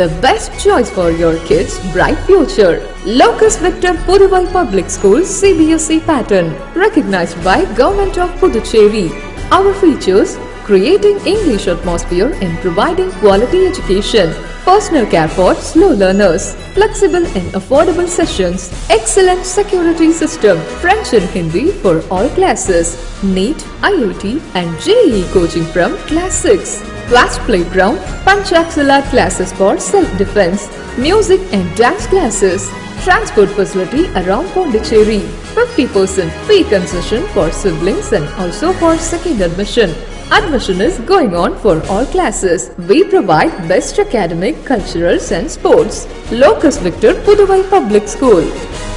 the best choice for your kids' bright future. Locus Victor Puduvai Public School CBSE pattern recognized by Government of Puducherry. Our features creating English atmosphere and providing quality education. Personal care for slow learners, flexible and affordable sessions, excellent security system, French and Hindi for all classes, NEET, IIT and JEE coaching from class 6. Vast playground, Panchaksala classes for self-defense, music and dance classes, transport facility around Pondicherry, 50% fee concession for siblings and also for second admission. Admission is going on for all classes. We provide best academic, cultural and sports. Locus Victor Puduvai Public School.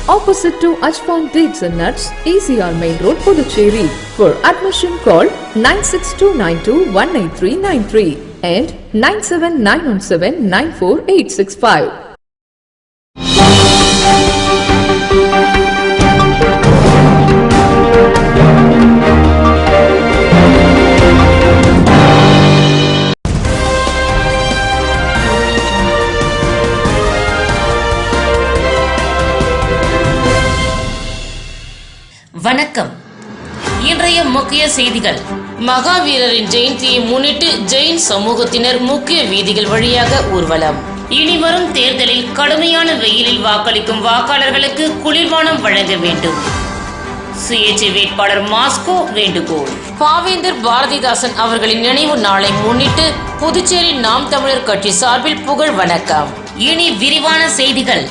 Opposite to Ajpan Dates and Nuts, ECR Main Road, Puducherry. For admission call 96292183993 and 979179485. வணக்கம். இன்றைய முக்கிய செய்திகள். மகாவீரரின் ஜெயந்தியை முன்னிட்டு ஜெயின் சமூகத்தினர் முக்கிய வீதிகள் வழியாக ஊர்வலம். இனி வரும் தேர்தலில் கடுமையான வெயிலில் வாக்களிக்கும் வாக்காளர்களுக்கு குளிர்பானம் வழங்க வேண்டும். சுயேட்சை வேட்பாளர் மாஸ்கோ வேண்டுகோள். பாவேந்தர் பாரதிதாசன் அவர்களின் நினைவு நாளை முன்னிட்டு புதுச்சேரி நாம் தமிழர் கட்சி சார்பில் புகழ் வணக்கம். இனி விரிவான செய்திகள்.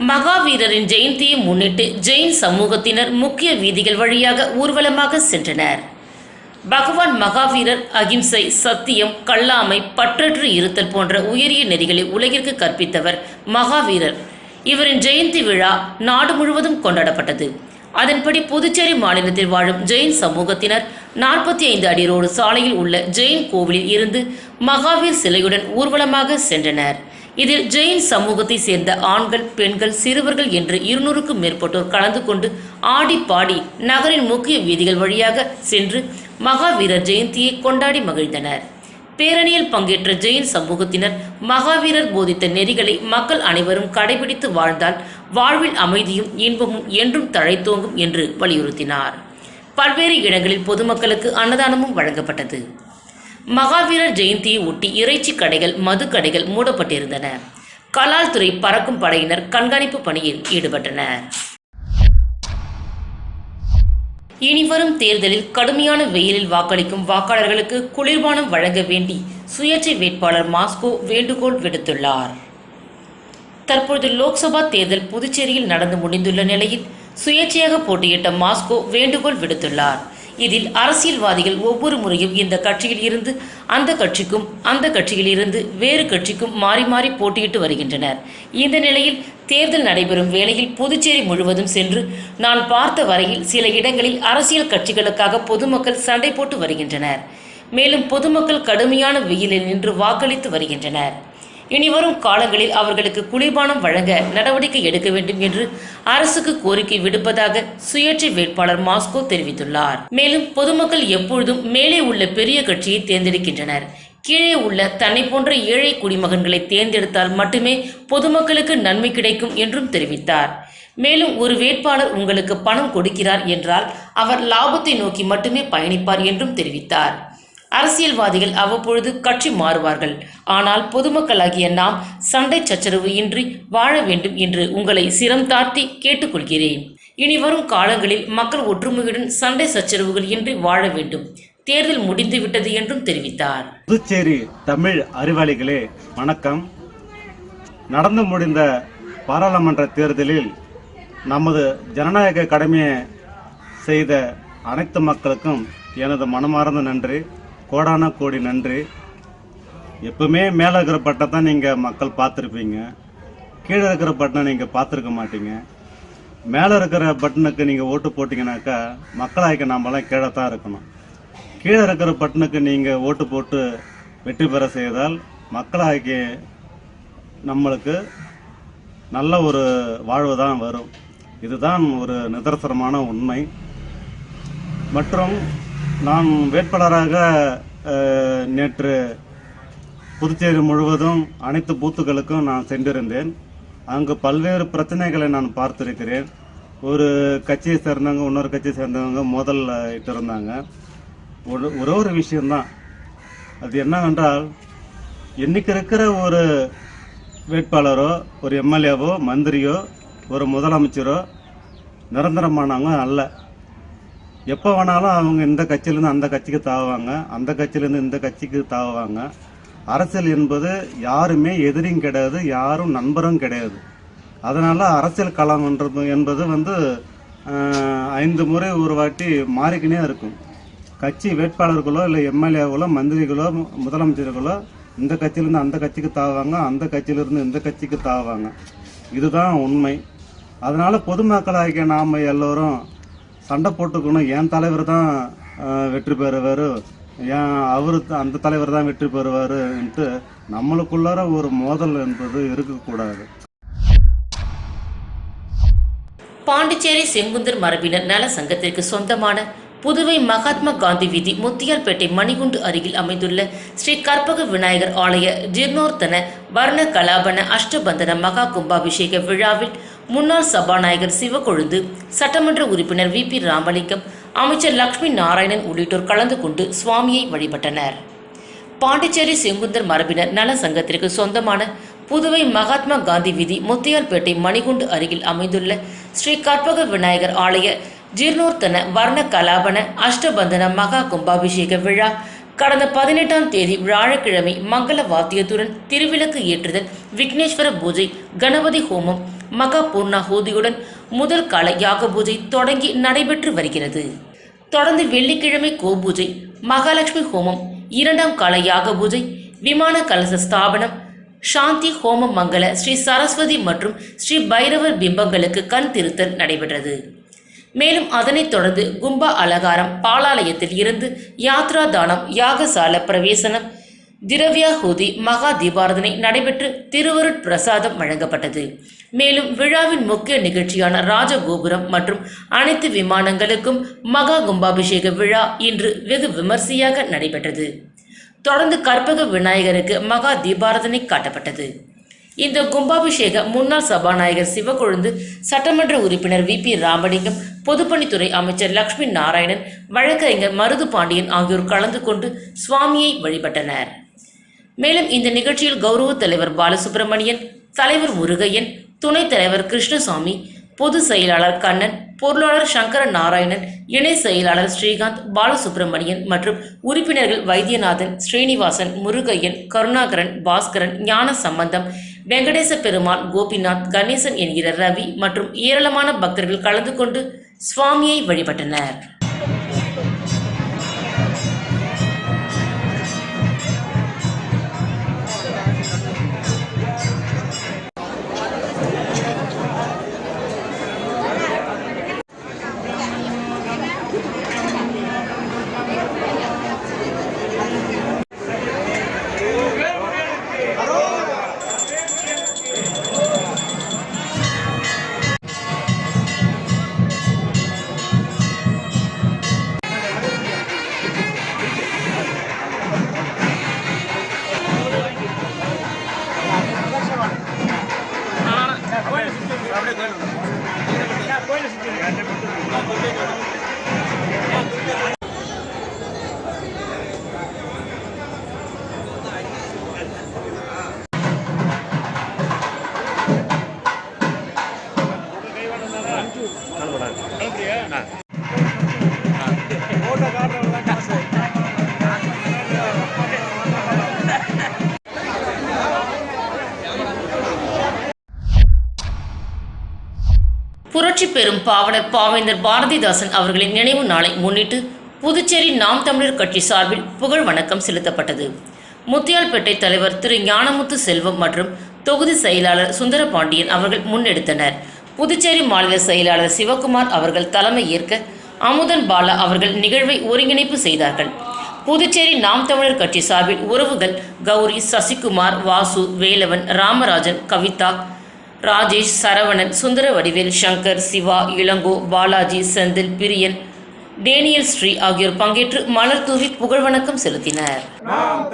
மகாவீரரின் ஜெயந்தியை முன்னிட்டு ஜெயின் சமூகத்தினர் முக்கிய வீதிகள் வழியாக ஊர்வலமாக சென்றனர். பகவான் மகாவீரர் அகிம்சை சத்தியம் கல்லாமை பற்றற்று இருத்தல் போன்ற உயரிய நெறிகளை உலகிற்கு கற்பித்தவர் மகாவீரர். இவரின் ஜெயந்தி விழா நாடு முழுவதும் கொண்டாடப்பட்டது. அதன்படி புதுச்சேரி மாநிலத்தில் வாழும் ஜெயின் சமூகத்தினர் நாற்பத்தி ஐந்து அடி ரோடு சாலையில் உள்ள ஜெயின் கோவிலில் இருந்து மகாவீர் சிலையுடன் ஊர்வலமாக சென்றனர். இதில் ஜெயின் சமூகத்தை சேர்ந்த ஆண்கள் பெண்கள் சிறுவர்கள் என்று இருநூறுக்கும் மேற்பட்டோர் கலந்து கொண்டு ஆடி பாடி நகரின் முக்கிய வீதிகள் வழியாக சென்று மகாவீரர் ஜெயந்தியை கொண்டாடி மகிழ்ந்தனர். பேரணியில் பங்கேற்ற ஜெயின் சமூகத்தினர் மகாவீரர் போதித்த நெறிகளை மக்கள் அனைவரும் கடைபிடித்து வாழ்ந்தால் வாழ்வில் அமைதியும் இன்பமும் என்றும் தழைத்தோங்கும் என்று வலியுறுத்தினார். பல்வேறு இடங்களில் பொதுமக்களுக்கு அன்னதானமும் வழங்கப்பட்டது. மகாவீரர் ஜெயந்தியை ஒட்டி இறைச்சி கடைகள் மது கடைகள் மூடப்பட்டிருந்தன. கலால் துறை பறக்கும் படையினர் கண்காணிப்பு பணியில் ஈடுபட்டனர். இனிவரும் தேர்தலில் கடுமையான வெயிலில் வாக்களிக்கும் வாக்காளர்களுக்கு குளிர்பானம் வழங்க வேண்டி சுயேட்சை வேட்பாளர் மாஸ்கோ வேண்டுகோள் விடுத்துள்ளார். தற்பொழுது லோக்சபா தேர்தல் புதுச்சேரியில் நடந்து முடிந்துள்ள நிலையில் சுயேட்சையாக போட்டியிட்ட மாஸ்கோ வேண்டுகோள் விடுத்துள்ளார். இதில் அரசியல்வாதிகள் ஒவ்வொரு முறையும் இந்த கட்சியில் இருந்து அந்த கட்சிக்கும் அந்த கட்சியில் இருந்து வேறு கட்சிக்கும் மாறி மாறி போட்டியிட்டு வருகின்றனர். இந்த நிலையில் தேர்தல் நடைபெறும் வேளையில் புதுச்சேரி முழுவதும் சென்று நான் பார்த்த வரையில் சில இடங்களில் அரசியல் கட்சிகளுக்காக பொதுமக்கள் சண்டை போட்டு வருகின்றனர். மேலும் பொதுமக்கள் கடுமையான வெயிலில் நின்று வாக்களித்து வருகின்றனர். இனிவரும் காலங்களில் அவர்களுக்கு குளிர்பானம் வழங்க நடவடிக்கை எடுக்க வேண்டும் என்று அரசுக்கு கோரிக்கை விடுப்பதாக சுயேட்சை வேட்பாளர் மாஸ்கோ தெரிவித்துள்ளார். மேலும் பொதுமக்கள் எப்பொழுதும் மேலே உள்ள பெரிய கட்சியை தேர்ந்தெடுக்கின்றனர். கீழே உள்ள தன்னை போன்ற ஏழை குடிமகன்களை தேர்ந்தெடுத்தால் மட்டுமே பொதுமக்களுக்கு நன்மை கிடைக்கும் என்றும் தெரிவித்தார். மேலும் ஒரு வேட்பாளர் உங்களுக்கு பணம் கொடுக்கிறார் என்றால் அவர் லாபத்தை நோக்கி மட்டுமே பயணிப்பார் என்றும் தெரிவித்தார். அரசியல்வாதிகள் அவ்வப்பொழுது கட்சி மாறுவார்கள். ஆனால் பொதுமக்களாகிய நாம் சண்டை சச்சரவு இன்றி வாழ வேண்டும் என்று உங்களை சிரம் தாழ்த்தி கேட்டுக்கொள்கிறேன். இனி வரும் காலங்களில் மக்கள் ஒற்றுமையுடன் சண்டை சச்சரவுகள் இன்றி வாழ வேண்டும். தேர்தல் முடிந்து விட்டது என்றும் தெரிவித்தார். புதுச்சேரி தமிழ் அறிவாளிகளே வணக்கம். நடந்து முடிந்த பாராளுமன்ற தேர்தலில் நமது ஜனநாயக கடமையை செய்த அனைத்து மக்களுக்கும் எனது மனமார்ந்த நன்றி. கோடான கோடி நன்றி. எப்பவுமே மேலே இருக்கிற பட்டை தான் நீங்கள் மக்கள் பார்த்துருப்பீங்க. கீழே இருக்கிற பட்டனை நீங்கள் பார்த்துருக்க மாட்டீங்க. மேலே இருக்கிற பட்டனுக்கு நீங்கள் ஓட்டு போட்டிங்கனாக்கா மக்களாய்க்க நாமெல்லாம் கீழே தான் இருக்கணும். கீழே இருக்கிற பட்டனுக்கு நீங்கள் ஓட்டு போட்டு வெற்றி பெற செய்தால் மக்களாகிய நம்மளுக்கு நல்ல ஒரு வாழ்வு தான் வரும். இதுதான் ஒரு நிதர்சனமான உண்மை. மற்றும் நான் வேட்பாளராக நேற்று புதுச்சேரி முழுவதும் அனைத்து பூத்துகளுக்கும் நான் சென்றிருந்தேன். அங்கு பல்வேறு பிரச்சனைகளை நான் பார்த்திருக்கிறேன். ஒரு கட்சியை சேர்ந்தவங்க இன்னொரு கட்சியை சேர்ந்தவங்க மோதல் இட்டு இருந்தாங்க ஒரு ஒரே ஒரு விஷயம்தான். அது என்னவென்றால் இன்னைக்கு இருக்கிற ஒரு வேட்பாளரோ ஒரு எம்எல்ஏவோ மந்திரியோ ஒரு முதலமைச்சரோ நிரந்தரமானவங்க அல்ல. எப்போ வேணாலும் அவங்க இந்த கட்சியிலேருந்து அந்த கட்சிக்கு தாவுவாங்க அந்த கட்சியிலேருந்து இந்த கட்சிக்கு தாவுவாங்க. அரசியல் என்பது யாருமே எதிரியும் கிடையாது யாரும் நண்பரும் கிடையாது. அதனால் அரசியல் களம் என்பது வந்து ஐந்து முறை ஒரு வாட்டி மாறிக்கினே இருக்கும். கட்சி வேட்பாளர்களோ இல்லை எம்எல்ஏக்களோ மந்திரிகளோ முதலமைச்சர்களோ இந்த கட்சியிலேருந்து அந்த கட்சிக்கு தாவாங்க அந்த கட்சியிலேருந்து இந்த கட்சிக்கு தாவாங்க இதுதான் உண்மை. அதனால் பொதுமக்களாகிய நாம் எல்லோரும் சண்டை போட்டுக்கணும். என் தலைவர் தான் வெற்றி பெறுவார். ஏன் அவரு அந்த தலைவர் தான் வெற்றி பெறுவாருன்ட்டு நம்மளுக்குள்ளார ஒரு மோதல் என்பது இருக்கக்கூடாது. பாண்டிச்சேரி செங்குந்தர் மரபினர் நல சங்கத்திற்கு சொந்தமான புதுவை மகாத்மா காந்தி வீதி முத்தியார்பேட்டை மணிகுண்டு அருகில் அமைந்துள்ள ஸ்ரீ கற்பக விநாயகர் ஆலய ஜீர்ணோர்த்தன வர்ண கலாபன அஷ்டபந்தன மகா கும்பாபிஷேக விழாவில் முன்னாள் சபாநாயகர் சிவக்கொழுந்து சட்டமன்ற உறுப்பினர் வி. பி. ராமலிங்கம் அமைச்சர் லக்ஷ்மி நாராயணன் உள்ளிட்டோர் கலந்து கொண்டு சுவாமியை வழிபட்டனர். பாண்டிச்சேரி செங்குந்தர் மரபினர் நல சங்கத்திற்கு சொந்தமான புதுவை மகாத்மா காந்தி வீதி முத்தியால்பேட்டை மணிகுண்டு அருகில் அமைந்துள்ள ஸ்ரீ கற்பக விநாயகர் ஆலய ஜீர்ணோர்த்தன வர்ண கலாபன அஷ்டபந்தன மகா கும்பாபிஷேக விழா கடந்த பதினெட்டாம் தேதி வியாழக்கிழமை மங்கள வாத்தியத்துடன் திருவிளக்கு ஏற்றுதல் விக்னேஸ்வர பூஜை கணபதி ஹோமம் மகா பூர்ணாஹூதியுடன் முதல் கால யாக பூஜை தொடங்கி நடைபெற்று வருகிறது. தொடர்ந்து வெள்ளிக்கிழமை கோபூஜை மகாலட்சுமி ஹோமம் இரண்டாம் கால யாக பூஜை விமான கலச ஸ்தாபனம் சாந்தி ஹோம மங்கள ஸ்ரீ சரஸ்வதி மற்றும் ஸ்ரீ பைரவர் பிம்பங்களுக்கு கண் திருத்தல் நடைபெற்றது. மேலும் அதனைத் தொடர்ந்து கும்பா அலங்காரம் பாலாலயத்தில் இருந்து யாத்ரா தானம் யாகசால பிரவேசனம் திரவியாஹூதி மகா தீபாரதனை நடைபெற்று திருவருட் பிரசாதம் வழங்கப்பட்டது. மேலும் விழாவின் முக்கிய நிகழ்ச்சியான ராஜகோபுரம் மற்றும் அனைத்து விமானங்களுக்கும் மகா கும்பாபிஷேக விழா இன்று வெகு விமர்சையாக நடைபெற்றது. தொடர்ந்து கற்பக விநாயகருக்கு மகா தீபாரதனை காட்டப்பட்டது. இந்த கும்பாபிஷேக முன்னாள் சபாநாயகர் சிவக்கொழுந்து சட்டமன்ற உறுப்பினர் வி. பி. ராமலிங்கம் பொதுப்பணித்துறை அமைச்சர் லக்ஷ்மி நாராயணன் வழக்கறிஞர் மருது பாண்டியன் ஆகியோர் கலந்து கொண்டு சுவாமியை வழிபட்டனர். மேலும் இந்த நிகழ்ச்சியில் கௌரவ தலைவர் பாலசுப்ரமணியன் தலைவர் முருகையன் துணைத் தலைவர் கிருஷ்ணசாமி பொதுச் செயலாளர் கண்ணன் பொருளாளர் சங்கர நாராயணன் இணை செயலாளர் ஸ்ரீகாந்த் பாலசுப்ரமணியன் மற்றும் உறுப்பினர்கள் வைத்தியநாதன் ஸ்ரீனிவாசன் முருகையன் கருணாகரன் பாஸ்கரன் ஞான சம்பந்தம் வெங்கடேச பெருமாள் கோபிநாத் கணேசன் என்கிற ரவி மற்றும் ஏராளமான பக்தர்கள் கலந்து கொண்டு சுவாமியை வழிபட்டனர். Ben de burada. புரட்சி பெறும் பாவலர் பாவேந்தர் பாரதிதாசன் அவர்களின் நினைவு நாளை முன்னிட்டு புதுச்சேரி நாம் தமிழர் கட்சி சார்பில் புகழ் வணக்கம் செலுத்தப்பட்டது. முத்தியால்பேட்டை தலைவர் திரு ஞானமுத்து செல்வம் மற்றும் தொகுதி செயலாளர் சுந்தரபாண்டியன் அவர்கள் முன்னெடுத்தனர். புதுச்சேரி மாநில செயலாளர் சிவகுமார் அவர்கள் தலைமை ஏற்க அமுதன் பாலா அவர்கள் நிகழ்வை ஒருங்கிணைப்பு செய்தார்கள். புதுச்சேரி நாம் தமிழர் கட்சி சார்பில் உறவுகள் கௌரி சசிகுமார் வாசு வேலவன் ராமராஜன் கவிதா ராஜேஷ் சரவணன் சுந்தர வடிவேல் சங்கர் சிவா இளங்கோ பாலாஜி செந்தில் பிரியன் டேனியல் ஸ்ரீ ஆகியோர் பங்கேற்று மலர் தூவி புகழ் வணக்கம் செலுத்தினர். நாம்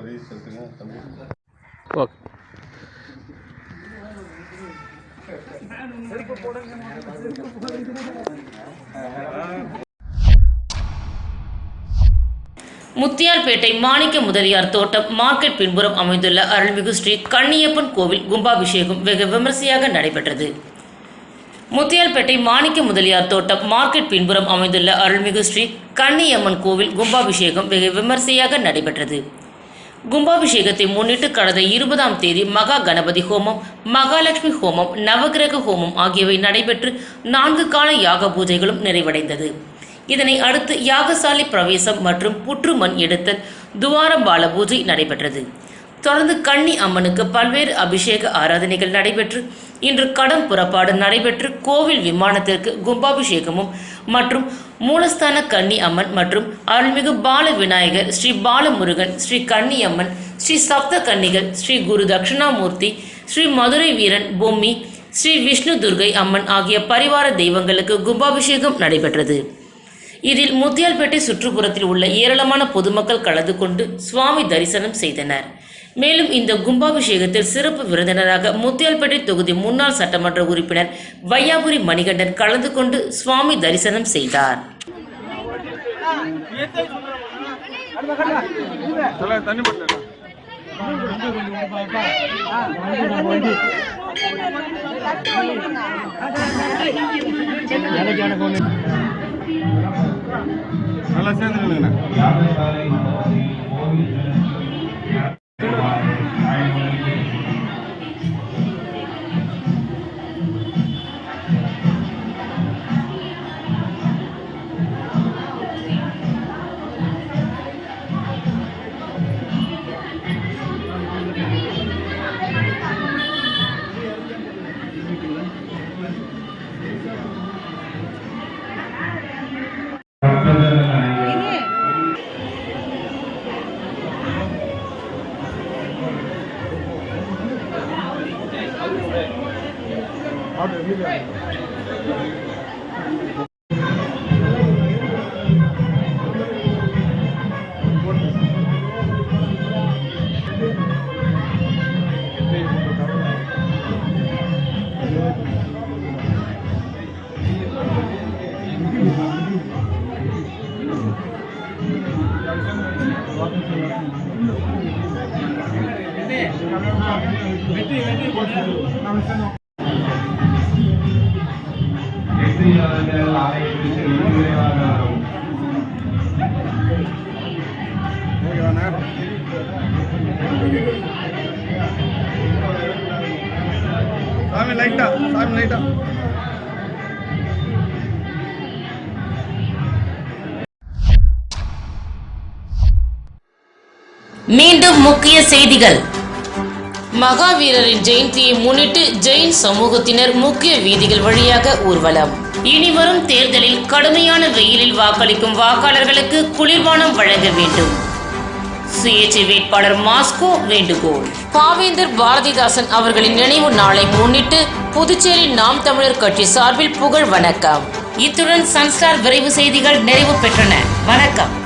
வரி செலுத்துங்க தம்பி ஓகே முத்தியால்பேட்டை மாணிக்க முதலியார் தோட்டம் மார்க்கெட் பின்புறம் அமைந்துள்ள அருள்மிகு ஸ்ரீ கண்ணியப்பன் கோவில் கும்பாபிஷேகம் வெகு விமரிசையாக நடைபெற்றது. முத்தியால்பேட்டை மாணிக்க முதலியார் தோட்டம் மார்க்கெட் பின்புறம் அமைந்துள்ள அருள்மிகு ஸ்ரீ கன்னியம்மன் கோவில் கும்பாபிஷேகம் வெகு விமரிசையாக நடைபெற்றது. கும்பாபிஷேகத்தை முன்னிட்டு கடந்த இருபதாம் தேதி மகா கணபதி ஹோமம் மகாலட்சுமி ஹோமம் நவகிரக ஹோமம் ஆகியவை நடைபெற்று நான்கு கால யாக பூஜைகளும் நிறைவடைந்தது. இதனை அடுத்து யாகசாலை பிரவேசம் மற்றும் புற்றுமண் எடுத்தல் துவாரபால பூஜை நடைபெற்றது. தொடர்ந்து கன்னி அம்மனுக்கு பல்வேறு அபிஷேக ஆராதனைகள் நடைபெற்று இன்று கடம் புறப்பாடு நடைபெற்று கோவில் விமானத்திற்கு கும்பாபிஷேகமும் மற்றும் மூலஸ்தான கன்னி அம்மன் மற்றும் அருள்மிகு பால விநாயகர் ஸ்ரீ பாலமுருகன் ஸ்ரீ கன்னி அம்மன் ஸ்ரீ சப்த கன்னிகள் ஸ்ரீ குரு தட்சிணாமூர்த்தி ஸ்ரீ மதுரை வீரன் பொம்மி ஸ்ரீ விஷ்ணு துர்கை அம்மன் ஆகிய பரிவார தெய்வங்களுக்கு கும்பாபிஷேகம் நடைபெற்றது. இதில் முத்தியால்பேட்டை சுற்றுப்புறத்தில் உள்ள ஏராளமான பொதுமக்கள் கலந்து கொண்டு சுவாமி தரிசனம் செய்தனர். மேலும் இந்த கும்பாபிஷேகத்தில் சிறப்பு விருந்தினராக முத்தியால்பேட்டை தொகுதி முன்னாள் சட்டமன்ற உறுப்பினர் வையாபுரி மணிகண்டன் கலந்து கொண்டு சுவாமி தரிசனம் செய்தார். நல்லா சேர்ந்து வெற்றியாளர்கள் சாமி லைட்டா சாமி லைட்டா மீண்டும் முக்கிய செய்திகள். மகாவீரரின் ஜெயந்தியை முன்னிட்டு ஜெயின் சமூகத்தினர் முக்கிய வீதிகள் வழியாக ஊர்வலம். இனி வரும் தேர்தலில் கடுமையான வெயிலில் வாக்களிக்கும் வாக்காளர்களுக்கு குளிர்பானம் வழங்க வேண்டும். சுயேட்சை வேட்பாளர் மாஸ்கோ வேண்டுகோள். பாவேந்தர் பாரதிதாசன் அவர்களின் நினைவு நாளை முன்னிட்டு புதுச்சேரி நாம் தமிழர் கட்சி சார்பில் புகழ் வணக்கம். இத்துடன் சன்ஸ்டார் விரைவு செய்திகள் நிறைவு பெற்றன. வணக்கம்.